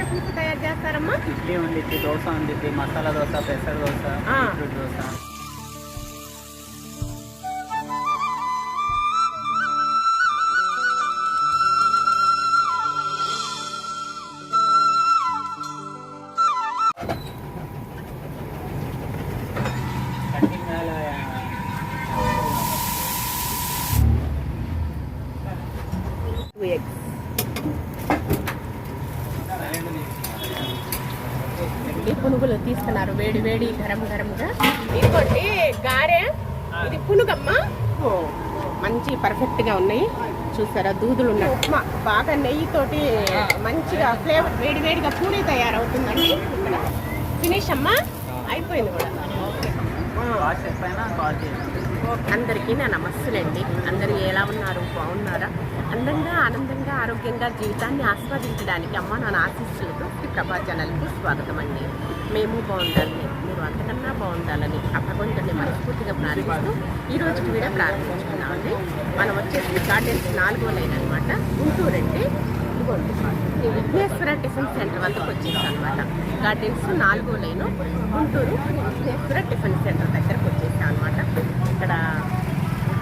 పులుసు తయారు చేస్తారమ్మా? ఇడ్లీ ఉండిద్ది దోశ ఉండిద్ది మసాలా దోశ పెసర దోశ దోశ. ఉన్నాయి. చూసారా? దూదులు ఉన్నాయి. ఉప్మా. బాగా నెయ్యితోటి మంచిగా ఫ్లేవర్ వేడి వేడిగా పూరి తయారవుతుందండి. ఇక్కడ ఫినిష్ అమ్మా. అయిపోయింది కూడా. ఓకే. అందరికీ నా నమస్సులండి. అందరూ ఎలా ఉన్నారు? బాగున్నారా? అందంగా ఆనందంగా ఆరోగ్యంగా జీవితాన్ని ఆస్వాదించడానికి అమ్మ నా ఆశీస్సులతో శ్రీ ప్రభా ఛానల్కి స్వాగతం అండి మేము బాగుంటాం అంతకన్నా బాగుండాలని ఆ భగవంతుడిని మనస్ఫూర్తిగా ప్రార్థిస్తూ ఈ రోజు కూడా ప్రారంభించుకున్నామండి మనం వచ్చేసి గార్డెన్స్ నాలుగో లైన్ అనమాట గుంటూరు అంటే విఘ్నేశ్వర టిఫిన్ సెంటర్ వద్దకు వచ్చేసాం అనమాట గార్డెన్స్ నాలుగో line Guntur Vighneshwara tiffin centre దగ్గరకు వచ్చేసాం అనమాట ఇక్కడ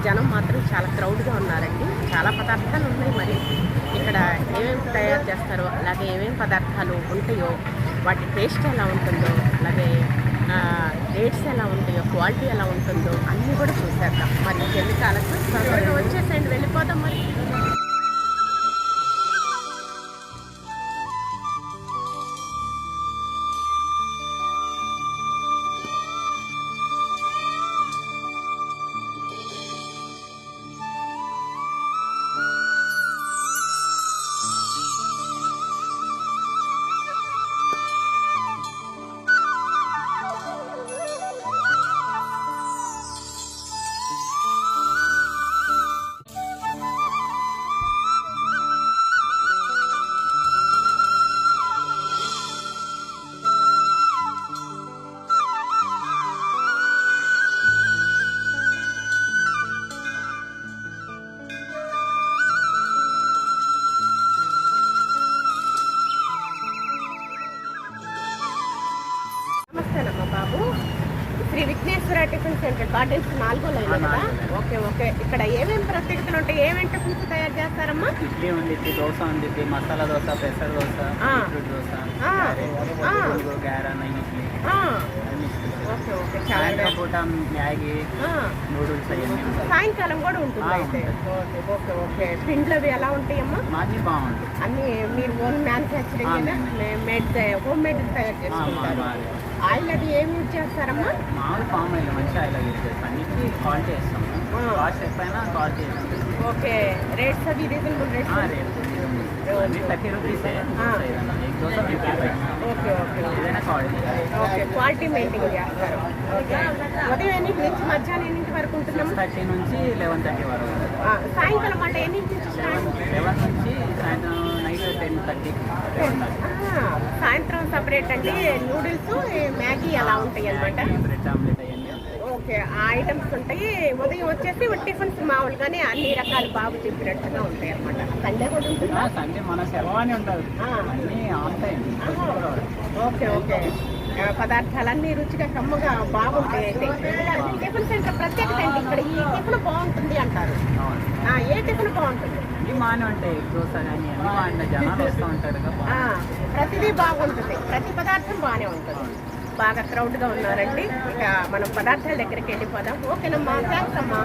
జనం మాత్రం చాలా క్రౌడ్గా ఉన్నారండి. చాలా పదార్థాలు ఉన్నాయి మరి. ఇక్కడ ఏమేమి తయారు చేస్తారో అలాగే ఏమేమి పదార్థాలు ఉంటాయో వాటి టేస్ట్ ఎలా ఉంటుందో అలాగే రేట్స్ ఎలా ఉంటాయో క్వాలిటీ ఎలా ఉంటుందో అన్నీ కూడా చూసేద్దాం. మరి ఎన్ని కాలకు వచ్చేసేయండి వెళ్ళిపోదాం మరి. గార్డెన్స్ నాలుగో లైన్ కదా? Okay okay. ఇక్కడ ఏమేమి ప్రత్యేకతలు ఉంటాయి? ఏమేమి టిఫిన్స్ తయారు చేస్తారమ్మా? ఇడ్లీ ఉండిద్ది దోశ ఉండిద్ది మసాలా దోశ పెసర దోశ దోశ. ఓకే ఓకే చాలా మ్యాగీ నూడిల్స్ సాయంకాలం కూడా ఉంటుంది అయితే. Okay okay okay. పిండ్లు అవి ఎలా ఉంటాయమ్మా? మాది బాగుంటుంది. అన్ని మీరు own manufacturing made home made తయారు చేసుకుంటారు. ఆయిల్ అది ఏమి యూజ్ చేస్తారమ్మా? మామూలు పామ్ ఆయిల్ మంచి ఆయిల్ యూజ్ చేస్తాం. అన్నిటికీ క్వాలిటీ వేస్తాం ఆ. కాస్ట్ ఎక్కువైనా క్వాలిటీ వేస్తాం ఓకే. రేట్స్ అవి రీజనబుల్ రేట్స్ థర్టీ రూపీసే ఓకే ఓకే ఏదైనా క్వాలిటీ ఓకే క్వాలిటీ మెయింటైన్ చేస్తారు. ఓకే ఉదయం ఎన్నింటి నుంచి మధ్యాహ్నం ఎన్నింటి వరకు ఉంటున్నాము థర్టీ నుంచి లెవెన్ థర్టీ వరకు. సాయంకాలం మళ్ళీ ఎన్నింటి నుంచి లెవెన్ నుంచి సాయంత్రం సాయంత్రం సపరేట్ అంటే నూడిల్స్ మ్యాగీ అలా ఉంటాయి ఉంటాయి. ఓకే ఆ ఐటమ్స్ ఉంటాయి. ఉదయం వచ్చేసి టిఫిన్స్ మామూలుగానే అన్ని రకాలు బాబు చెప్పినట్టుగా ఉంటాయి అన్నమాట. సండే కూడా ఉంటుందా? సండే మన ఓకే ఓకే. పదార్థాలన్నీ రుచిగా కమ్మగా బాగుంటాయి అయితే. టిఫిన్ సెంటర్ ప్రత్యేకత ఏంటి ఇక్కడ? ఈ టిఫిన్ బాగుంటుంది అంటారు. ఏ టిఫిన్ బాగుంటుంది? అన్ని బాగానే ఉంటాయి దోశ కానీ అన్ని బాగుంటాయి జనాలు వస్తూ ఉంటారు కదా. ప్రతిదీ బాగుంటుంది. ప్రతి పదార్థం బాగానే ఉంటుంది. బాగా క్రౌడ్గా ఉన్నారండి. ఇక మనం పదార్థాల దగ్గరికి వెళ్ళిపోదాం ఓకేనమ్మా థ్యాంక్స్ అమ్మా?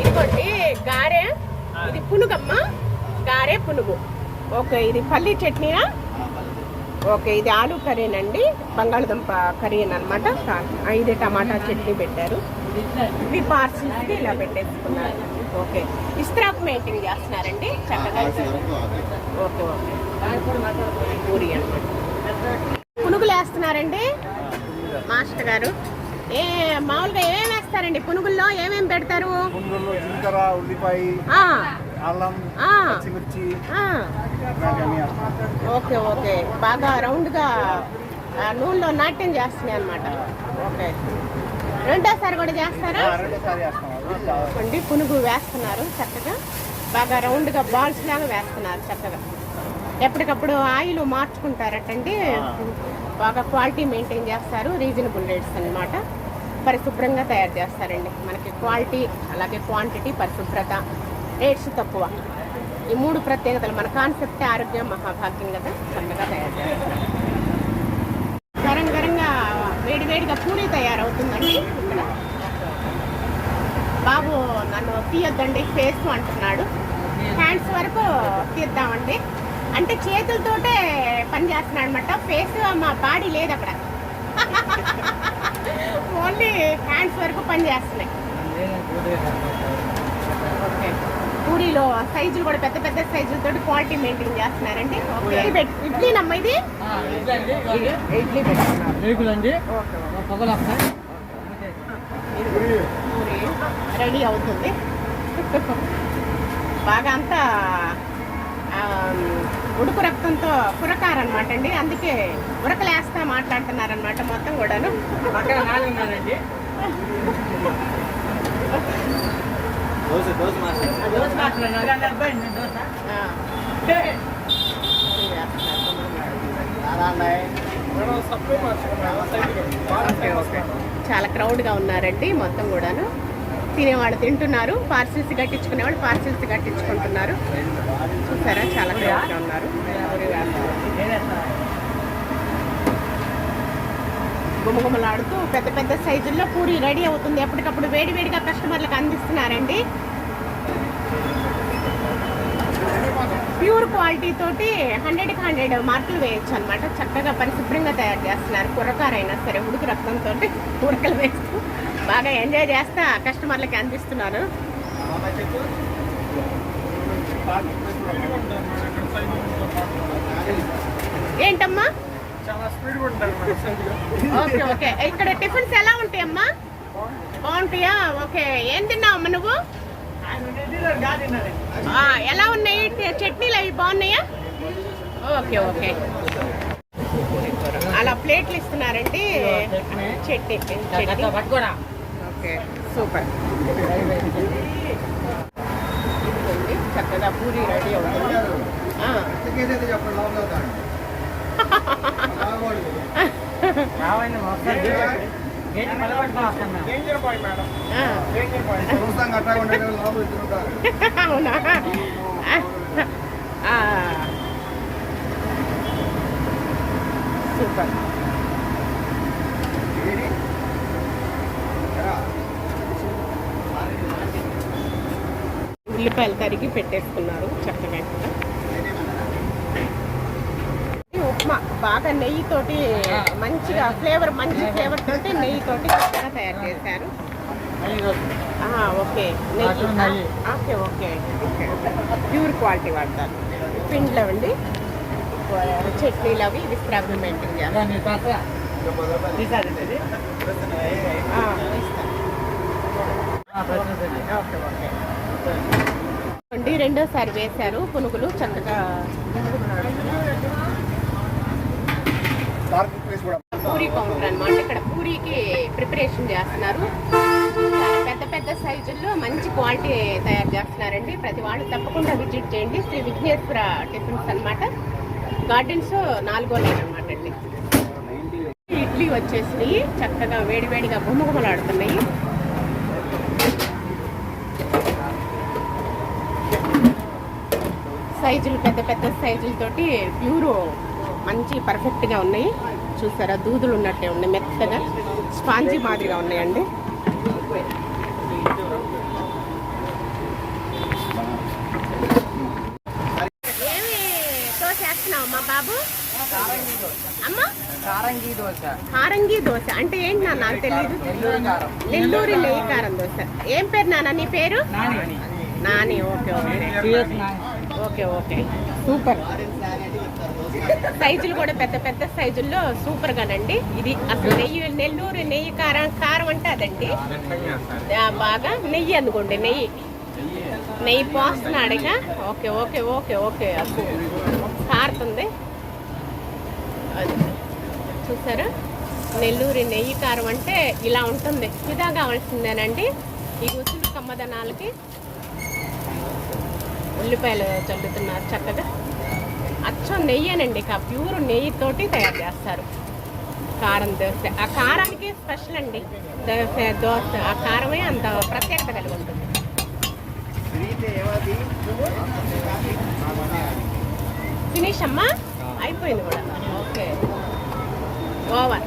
ఇదిగోండి గారె. ఇది పునుగమ్మా. గారె పునుగు. ఓకే ఇది పల్లి చట్నీయా? ఓకే ఇది ఆలు కర్రీనండి. బంగాళదుంప కర్రీ అనమాట ఇది టమాటా చట్నీ పెట్టారు. ఇవి పార్సిల్స్కి ఇలా పెట్టేసుకున్నారు. ఓకే. ఇస్త్రాక్ మెయింటైన్ చేస్తున్నారండి? చక్కగా ఓకే ఓకే. పూరి పునుగులు వేస్తున్నారండి? మాస్టర్ గారు. ఏ మామూలుగా ఏమేమి వేస్తారండి పునుగుల్లో? ఏమేమి పెడతారు? జీలకర్ర ఉల్లిపాయ ఆ, అల్లం ఆ, పచ్చిమిర్చి ఆ. ఇలాంటివన్నీ వేస్తాం. Okay okay. బాగా రౌండ్గా ఆ, నూనెలో నాట్యం చేస్తున్నాయి అనమాట ఓకే. రెండోసారి కూడా చేస్తారా? రెండోసారి. కొండి పునుగు వేస్తున్నారు చక్కగా. బాగా రౌండ్గా బాల్స్ లాగా వేస్తున్నారు చక్కగా. ఎప్పటికప్పుడు ఆయిల్ మార్చుకుంటారటండి. బాగా క్వాలిటీ మెయింటైన్ చేస్తారు. రీజనబుల్ రేట్స్ అన్నమాట. పరిశుభ్రంగా తయారు చేస్తారండి. మనకి క్వాలిటీ అలాగే క్వాంటిటీ పరిశుభ్రత రేట్స్ తక్కువ. ఈ మూడు ప్రత్యేకతలు మన కాన్సెప్ట్ ఆరోగ్యం మహాభాగ్యం కదా. చక్కగా తయారు చేస్తారు. గరం గరంగా వేడివేడిగా పూరి తయారవుతుందండి. బాబు నన్ను తీయొద్దండి ఫేస్ అంటున్నాడు. హ్యాండ్స్ వరకు తీద్దామండి. అంటే చేతులతోటే పని చేస్తున్నాడు అనమాట ఫేస్ మా బాడీ లేదు అక్కడ. ఓన్లీ హ్యాండ్స్ వరకు పని చేస్తున్నాయి. ఓకే పూరీలో సైజులు కూడా పెద్ద పెద్ద సైజులతో క్వాలిటీ మెయింటైన్ చేస్తున్నారండి. ఓకే ఇడ్లీ నమ్మ ఇది? ఇడ్లీ పెట్టుకున్నారు రేకులండి ఓకే ఓకే పొగలు వస్తాయి పూరి రెడీ అవుతుంది. బాగా అంతా ఉడుకు రక్తంతో కురకారు అనమాట అండి. అందుకే ఉరకలేస్తా మాట్లాడుతున్నారనమాట మొత్తం కూడాను. చాలా క్రౌడ్గా ఉన్నారండి మొత్తం కూడాను. తినేవాళ్ళు తింటున్నారు. పార్సిల్స్ కట్టించుకునేవాళ్ళు పార్సిల్స్ కట్టించుకుంటున్నారు. చూసారా? చాలా క్రౌడ్గా ఉన్నారు. గుమగుమలాడుతూ పెద్ద పెద్ద సైజుల్లో పూరి రెడీ అవుతుంది. ఎప్పటికప్పుడు వేడివేడిగా కస్టమర్లకు అందిస్తున్నారండి. ప్యూర్ క్వాలిటీ తోటి హండ్రెడ్కి హండ్రెడ్ మార్కులు వేయచ్చు అనమాట చక్కగా పరిశుభ్రంగా తయారు చేస్తున్నారు. కుర్రకారైనా సరే ఉడుకు రక్తంతో కూరకలు వేస్తూ బాగా ఎంజాయ్ చేస్తా కస్టమర్లకి అందిస్తున్నారు ఏంటమ్మా? Okay okay. ఇక్కడ టిఫిన్స్ ఎలా ఉంటాయమ్మా? బాగుంటాయా? ఓకే. ఏం తిన్నావు అమ్మ నువ్వు ఎలా ఉన్నాయి? చట్నీలు అవి బాగున్నాయా? Okay okay. అలా ప్లేట్లు ఇస్తున్నారండి. చట్నీ. Chutney okay super. ఇదిగోండి, చక్కగా పూరి రెడీ అవుతుంది. ఆ, చెప్పండి లోపల రావండి వస్తాను గేట్ నిలబట్టుకొని వస్తాను డేంజర్ బాయ్ మేడం ఆ. డేంజర్ బాయ్ చూస్తాం అట్లా ఉండే లోపల తిరుగుతారు అవునా ఆ. సూపర్ ఉల్లిపాయలు తరిగి పెట్టేసుకున్నారు చక్కగా ఉప్మా బాగా నెయ్యితోటి మంచిగా ఫ్లేవర్ మంచి ఫ్లేవర్ తోటి నెయ్యితోటి చక్కగా తయారు చేశారు. ఓకే. నెయ్యి ఓకే ఓకే. ప్యూర్ క్వాలిటీ వాడతారు. పిండిలో అండి. చట్నీలు అవి ఇవి స్క్రబ్ మెయింటైన్ ఇది. ప్రశ్న ఓకే ఓకే. అండి. రెండోసారి వేశారు. పునుగులు చక్కగా పూరీ కౌంటర్ అన్నమాట. ఇక్కడ పూరీకి ప్రిపరేషన్ చేస్తున్నారు. పెద్ద పెద్ద సైజుల్లో మంచి క్వాలిటీ తయారు చేస్తున్నారండి. ప్రతి వాళ్ళు తప్పకుండా విజిట్ చేయండి. శ్రీ విఘ్నేశ్వర టిఫిన్స్ అన్నమాట. గార్డెన్స్ నాలుగో లైన్ అనమాట అండి. ఇడ్లీ వచ్చేసినాయి చక్కగా వేడివేడిగా గుమ్మగుమలాడుతున్నాయి సైజులు పెద్ద పెద్ద సైజులతోటి ప్యూర్ మంచి పర్ఫెక్ట్గా ఉన్నాయి. చూసారా? దూదులు ఉన్నట్టే ఉన్నాయి మెత్తగా స్పాంజీ మాదిరిగా ఉన్నాయండి. బాబు? అమ్మ? కారంగి దోశ. కారంగి దోశ. అంటే ఏంటి నాన్న? నాకు తెలియదు నెల్లూరు నెయ్యి కారం దోశ. ఏం పేరు నాన్న? నీ పేరు? Nani. Okay okay. Okay okay. Super. సైజులు కూడా పెద్ద పెద్ద సైజుల్లో సూపర్ గానండి ఇది అసలు నెయ్యి నెల్లూరు నెయ్యి కారం కారం అంటే అదండి. బాగా నెయ్యి అనుకోండి నెయ్యి. నెయ్యి పోస్తున్నాడుగా ఓకే ఓకే ఓకే ఓకే అసలు కారుతుంది. చూసారా? నెల్లూరి నెయ్యి కారం అంటే ఇలా ఉంటుంది. ఇదా కావాల్సిందేనండి. ఈ రుచులు కమ్మదనాలకి ఉల్లిపాయలు చల్లుతున్నారు చక్కగా. అచ్చం నెయ్యేనండి ఇక ప్యూర్ నెయ్యితోటి తయారు చేస్తారు. కారం దోశ ఆ కారానికి స్పెషల్ అండి దోశ దోశ ఆ కారమే అంత ప్రత్యేకత కలిగి ఉంటుంది. ఫినిష్ అమ్మా? అయిపోయింది కూడా. ఓకే. ఓవర్.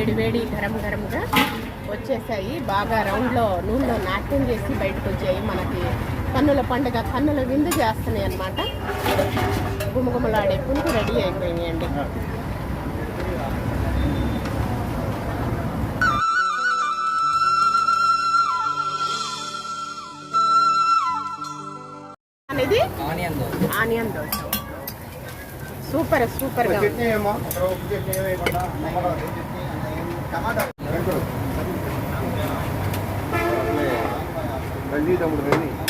వేడి వేడి గరం గరంగా వచ్చేసాయి. బాగా రౌండ్లో నూనెలో నాట్యం చేసి బయటకు వచ్చాయి మనకి. కన్నుల పండుగ కన్నుల విందు చేస్తున్నాయి అన్నమాట. గుమగుమలాడే పునుగు రెడీ అయిపోయినాయండి. అనేది onion dosa. Onion dosa. Super సూపర్గా రండి తమ్ముడు రండి.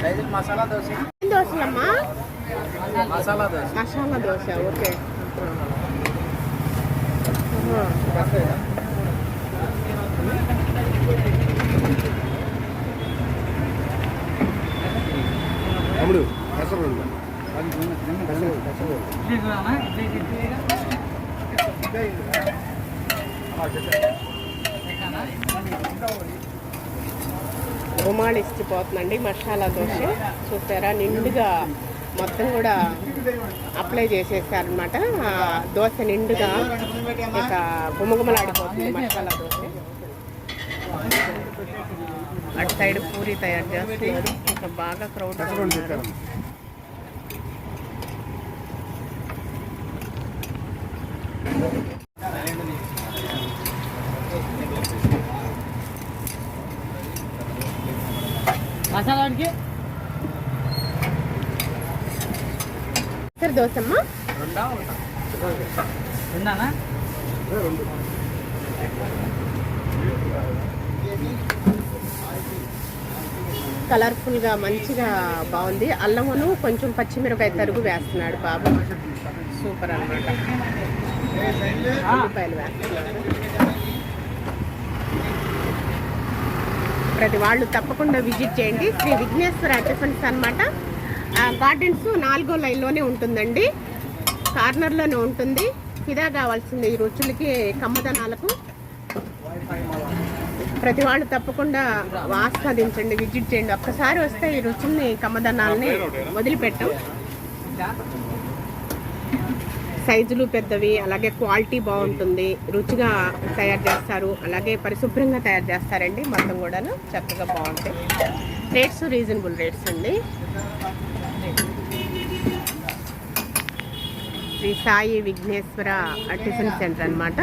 సైజు మసాలా దోశ. దోశలమ్మా మసాలా దోశ. మసాలా దోశ ఓకే. తమ్ముడు కసరు గుమాళిచ్చిపోతుందండి మసాలా దోశ. చూసారా? నిండుగా మొత్తం కూడా అప్లై చేసేసారనమాట దోశ నిండుగా ఇక గుమగుమలాడిపోతుంది మసాలా దోశ. అటు సైడ్ పూరి తయారు చేస్తున్నారు ఇంకా బాగా క్రౌడ్ సరే ఒకటా? రెండానా? కలర్ఫుల్గా మంచిగా బాగుంది. అల్లమును కొంచెం పచ్చిమిరపకాయ తరుగు వేస్తున్నాడు బాబు. సూపర్ అన్నమాట. ఉల్లిపాయలు వేస్తున్నారు ప్రతి వాళ్ళు తప్పకుండా విజిట్ చేయండి. శ్రీ విఘ్నేశ్వర టిఫిన్స్ అనమాట గార్డెన్స్ నాలుగో లైన్లోనే ఉంటుందండి. కార్నర్లోనే ఉంటుంది. ఫిదా కావాల్సింది ఈ రుచులకి కమ్మదనాలకు. ప్రతి వాళ్ళు తప్పకుండా ఆస్వాదించండి విజిట్ చేయండి. ఒక్కసారి వస్తే ఈ రుచుల్ని కమ్మదనాల్ని వదిలిపెట్టం. సైజులు పెద్దవి అలాగే క్వాలిటీ బాగుంటుంది. రుచిగా తయారు చేస్తారు. అలాగే పరిశుభ్రంగా తయారు చేస్తారండి. మొత్తం కూడాను చక్కగా బాగుంటాయి. రేట్స్ రీజనబుల్ రేట్స్ అండి. శ్రీ సాయి విఘ్నేశ్వర టిఫిన్ సెంటర్ అనమాట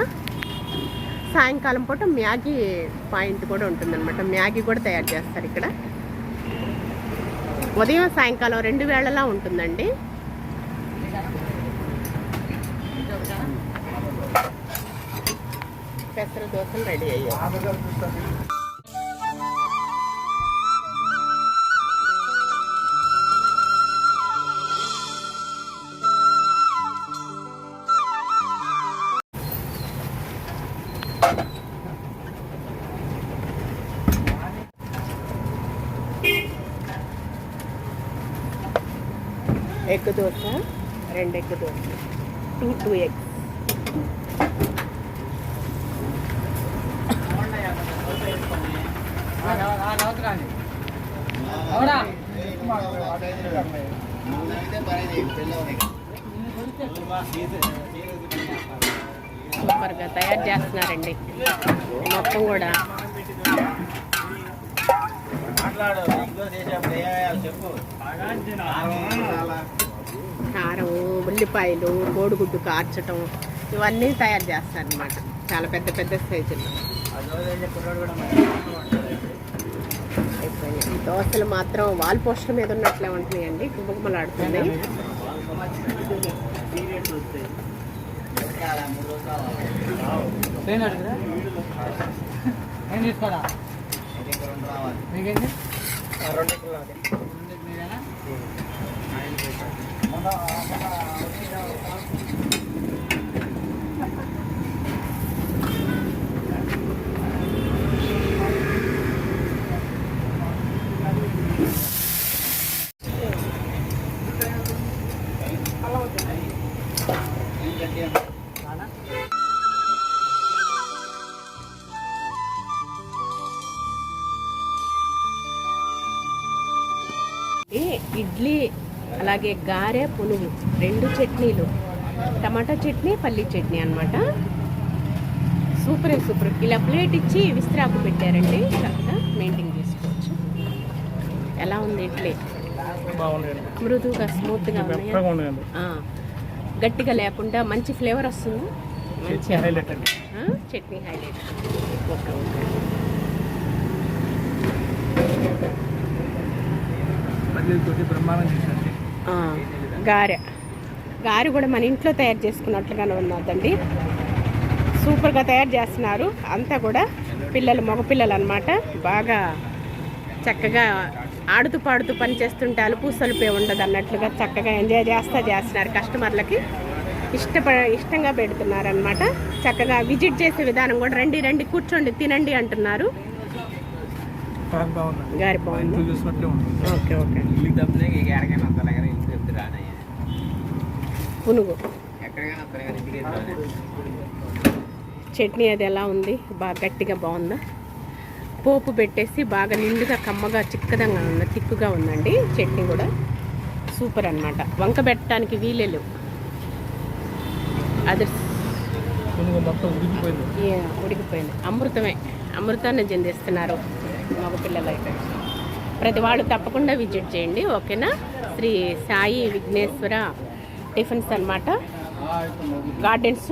సాయంకాలం పూట మ్యాగీ పాయింట్ కూడా ఉంటుందన్నమాట. మ్యాగీ కూడా తయారు చేస్తారు ఇక్కడ. ఉదయం సాయంకాలం రెండు వేళలా ఉంటుందండి. పెసర దోశలు రెడీ అయ్యాయి ఎగ్ దోశ రెండు egg dosa two two eggs అవునా సూపర్గా తయారు చేస్తున్నారండి. మొత్తం కూడా. కారం ఉల్లిపాయలు కోడిగుడ్డు కార్చటం ఇవన్నీ తయారు చేస్తారనమాట చాలా పెద్ద పెద్ద సైజుల్లో. అయిపోయినాయి. ఈ దోశలు మాత్రం వాల్ పోస్టర్ మీద ఉన్నట్లే ఉంటున్నాయండి. కుమ్మకుమలాడుతున్నాయి రెండు ఈ ఇడ్లీ అలాగే గారె పునుగు రెండు చట్నీలు. టమాటా చట్నీ పల్లి చట్నీ అన్నమాట. సూపరే సూపర్. ఇలా ప్లేట్ ఇచ్చి విస్తరాకు పెట్టారండి చక్కగా మెయింటైన్ చేసుకోవచ్చు. ఎలా ఉంది ఇడ్లీ? మృదువుగా స్మూత్గా గట్టిగా లేకుండా మంచి ఫ్లేవర్ వస్తుంది. మంచి చట్నీ హైలైట్. Okay okay. బ్రహ్మాండం గారె. గారె కూడా మన ఇంట్లో తయారు చేసుకున్నట్లుగానే ఉన్నదండి. సూపర్గా తయారు చేస్తున్నారు. అంతా కూడా పిల్లలు మగపిల్లలు అనమాట బాగా చక్కగా ఆడుతూ పాడుతూ పని చేస్తుంటే అలుపు సలుపే ఉండదు అన్నట్లుగా చక్కగా ఎంజాయ్ చేస్తా చేస్తున్నారు కస్టమర్లకి. ఇష్టప ఇష్టంగా పెడుతున్నారు అనమాట చక్కగా విజిట్ చేసే విధానం కూడా రండి రండి కూర్చోండి తినండి అంటున్నారు. గారి బాగుంది. చూసినట్లే ఓకే ఓకే. ఇల్లు తప్పితే ఇక ఎక్కడికైనా వస్తాను కానీ ఇంటికి చెప్తే రానయ్య పునుగు. ఎక్కడికైనా వస్తాను కానీ ఇంటికి రాను? చట్నీ అది ఎలా ఉంది? బాగా గట్టిగా బాగుందా? పోపు పెట్టేసి బాగా నిండుగా కమ్మగా చిక్కదంగా ఉంది తిక్కుగా ఉందండి చట్నీ కూడా. సూపర్ అన్నమాట. వంక పెట్టడానికి వీలే లేవు. అది పునుగు మొత్తం ఉడికిపోయింది. ఏ, ఉడికిపోయింది. అమృతమే. అమృతాన్ని చెందిస్తున్నారు మగపిల్లలు అయితే. ప్రతి వాళ్ళు తప్పకుండా విజిట్ చేయండి ఓకేనా? శ్రీ సాయి విఘ్నేశ్వర టిఫిన్స్ అన్నమాట. గార్డెన్స్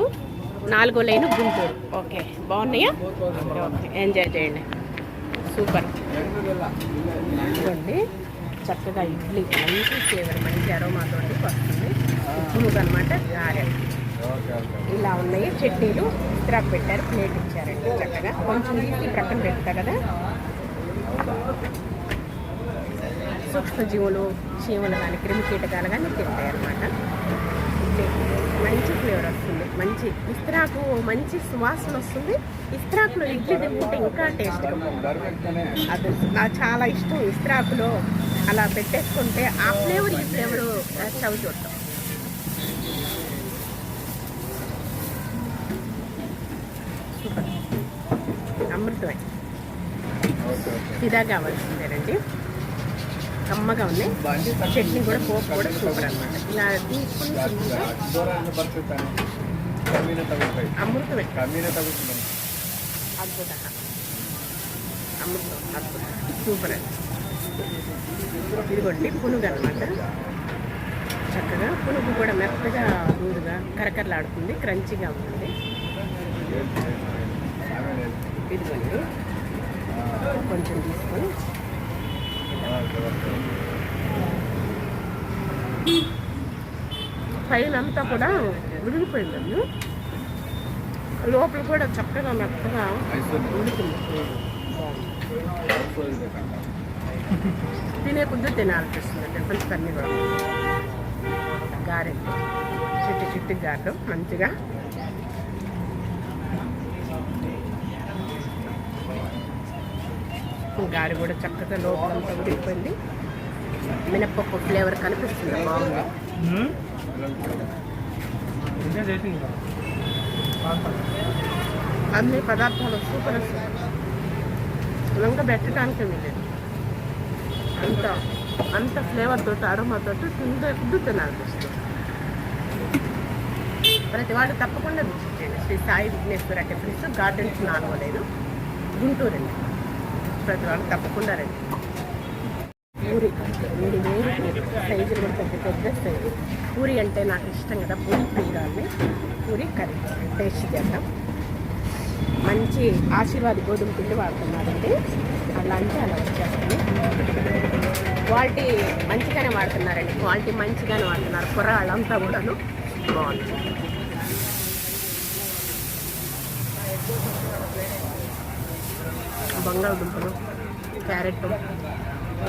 నాలుగో లైన్ గుంటూరు. ఓకే బాగున్నాయా? ఓకే ఎంజాయ్ చేయండి. సూపర్. ఇదిగోండి చక్కగా ఇడ్లీ మంచి ఫ్లేవర్ మంచి అరోమాతో వస్తుంది. ఇప్పుడు అనమాట ఇలా ఉన్నాయి చట్నీలు. ఇతరాకు పెట్టారు ప్లేట్ ఇచ్చారండి చక్కగా. కొంచెం తీసి ప్రక్కన పెడతా కదా. సూక్ష్మజీవులు చీమలు కానీ క్రిమి కీటకాలు కానీ తింటాయి అనమాట మంచి ఫ్లేవర్ వస్తుంది. మంచి ఇస్త్రాకు మంచి సువాసన వస్తుంది. ఇస్త్రాకులో ఇడ్లీ తింటే ఇంకా టేస్ట్గా అది నాకు చాలా ఇష్టం ఇస్త్రాకులో. అలా పెట్టేసుకుంటే ఆ ఫ్లేవర్ ఈ ఫ్లేవర్ స్టవ్ చూడటం. సూపర్. అమృతమే. ఇదా కావాల్సిందేనండి కమ్మగా ఉన్నాయి చట్నీ కూడా పోపు కూడా సూపర్ అనమాట ఇలా తీసుకుని తింటే అమృతమే. అమృతం అద్భుతం. సూపర్. అండి ఇదిగోండి పునుగు అనమాట చక్కగా పునుగు కూడా మెత్తగా దూరుగా కరకరలాడుతుంది క్రంచిగా ఉంటుంది ఇదిగోండి కొంచెం తీసుకొని పైన అంతా కూడా విరిగిపోయిందండి లోపల కూడా చక్కగా మెత్తగా ఉడికింది తినే కొద్దిగా తినాలనిపిస్తుంది. డిఫరెన్స్ అన్నీ కూడా. గారె చిట్టి చిట్టి గారెలు. మంచిగా గారి కూడా చక్కగా లోపలంతా ఉడికిపోయింది మినప్పప్పు ఫ్లేవర్ కనిపిస్తుంది. బాగుంది. అన్ని పదార్థాలు సూపర్ ఇంకా పెట్టడానికి లేదు అంత అంత ఫ్లేవర్ తోటి అరోమా తోటి తింటే ఫుడ్ ప్రతి వాళ్ళు తప్పకుండా విజిట్ చేయండి. శ్రీ సాయి విఘ్నేశ్వర టిఫిన్స్ గార్డెన్స్ నాలుగో లేదు. గుంటూరు అండి. ప్రతి వాళ్ళు తప్పకుండా రండి. పూరి మూడు ఊరి సైజులు కూడా పెద్ద పెద్ద సైజు పూరి అంటే నాకు ఇష్టం కదా పూరి ప్రియురాల్ని పూరి కర్రీ. టేస్ట్ చేద్దాం. మంచి ఆశీర్వాద గోధుమ పిండి వాడుతున్నారండి. అలా అంటే అలా వచ్చేస్తుంది క్వాలిటీ మంచిగానే వాడుతున్నారండి. క్వాలిటీ మంచిగానే వాడుతున్నారు. కూర వాళ్ళంతా కూడాను బాగుంది. బంగాళదుంపలు క్యారెట్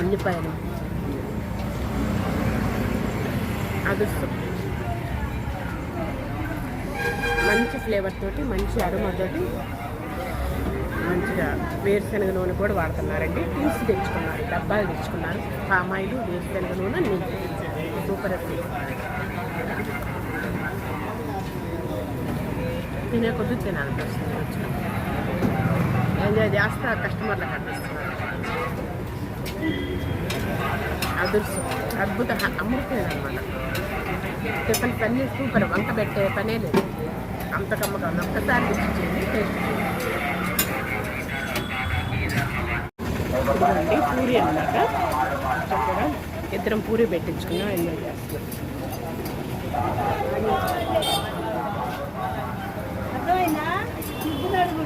ఉల్లిపాయలు. అదుసు మంచి ఫ్లేవర్ తోటి మంచి అరుమతోటి మంచిగా వేరుశనగ నూనె కూడా వాడుతున్నారండి. టీస్ తెచ్చుకున్నారు డబ్బాలు తెచ్చుకున్నారు. పామాయిలు వేరుశనగ నూనె నెయ్యి సూపర్ అసలు. తినే కొద్ది తినాలనిపిస్తుంది. వచ్చినప్పుడు ఎంజాయ్ చేస్తా కస్టమర్లకు అందిస్తున్నారు అదుర్సు అద్భుత. అమృతమైన అనమాట టిఫిన్ పని సూపర్ వంట పెట్టే పనే లేదు. అంత కమ్మగా ఉంది ఒక్కసారి తెచ్చింది టేస్ట్ ఇదిగోండి పూరి అనమాట చక్కగా ఇద్దరం పూరి పెట్టించుకున్నాం ఎంజాయ్ చేస్తున్నాం.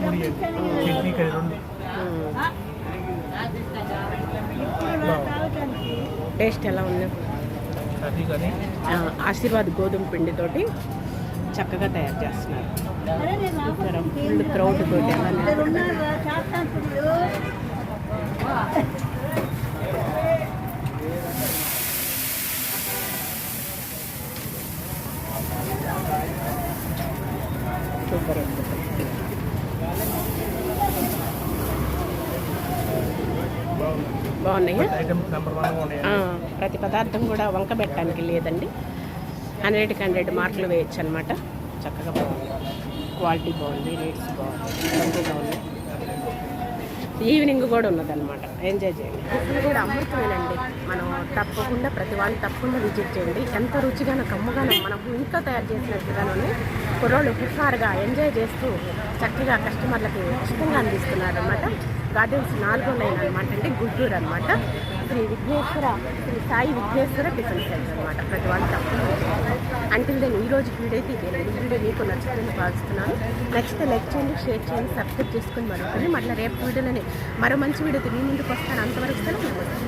రెండు టేస్ట్ ఎలా ఉంది? ఆశీర్వాద్ గోధుమ పిండితోటి చక్కగా తయారు చేస్తున్నారు? ఫుల్ క్రౌడ్ తోటి ఎలా ఉన్నాయి? ప్రతి పదార్థం కూడా వంక పెట్టడానికి లేదండి. హండ్రెడ్కి హండ్రెడ్ మార్కులు వేయచ్చు అనమాట చక్కగా బాగుంది. క్వాలిటీ బాగుంది రేట్స్ బాగుంది రంగు బాగుంది. ఈవినింగ్ కూడా ఉన్నదన్నమాట. ఎంజాయ్ చేయండి. ఇది కూడా అమృతమేనండి. మనం తప్పకుండా ప్రతి వాళ్ళు తప్పకుండా విజిట్ చేయండి. ఎంత రుచిగానో కమ్మగానో మనం ఇంట్లో తయారు చేసినట్టుగానే కుర్రోళ్ళు హుషారుగా ఎంజాయ్ చేస్తూ చక్కగా కస్టమర్లకి ఇష్టంగా అందిస్తున్నారు అనమాట గార్డెన్స్ నాలుగో లైన్ అనమాట అండి గుంటూరు అనమాట శ్రీ విఘ్నేశ్వర శ్రీ సాయి విఘ్నేశ్వర టిఫిన్ సెంటర్ అనమాట ప్రతి వంట అంటే నేను ఈ రోజు వీడియో అయితే ఇదే. ఈ వీడియో మీకు నచ్చుతుందని భావిస్తున్నాను. నచ్చితే లైక్ చేయండి షేర్ చేయండి సబ్స్క్రైబ్ చేసుకుని మరొకరి మళ్ళీ రేపు వీడియోలోనే మరో మంచి వీడియోతో మీ ముందుకు వస్తాను. అంతవరకు నమస్తే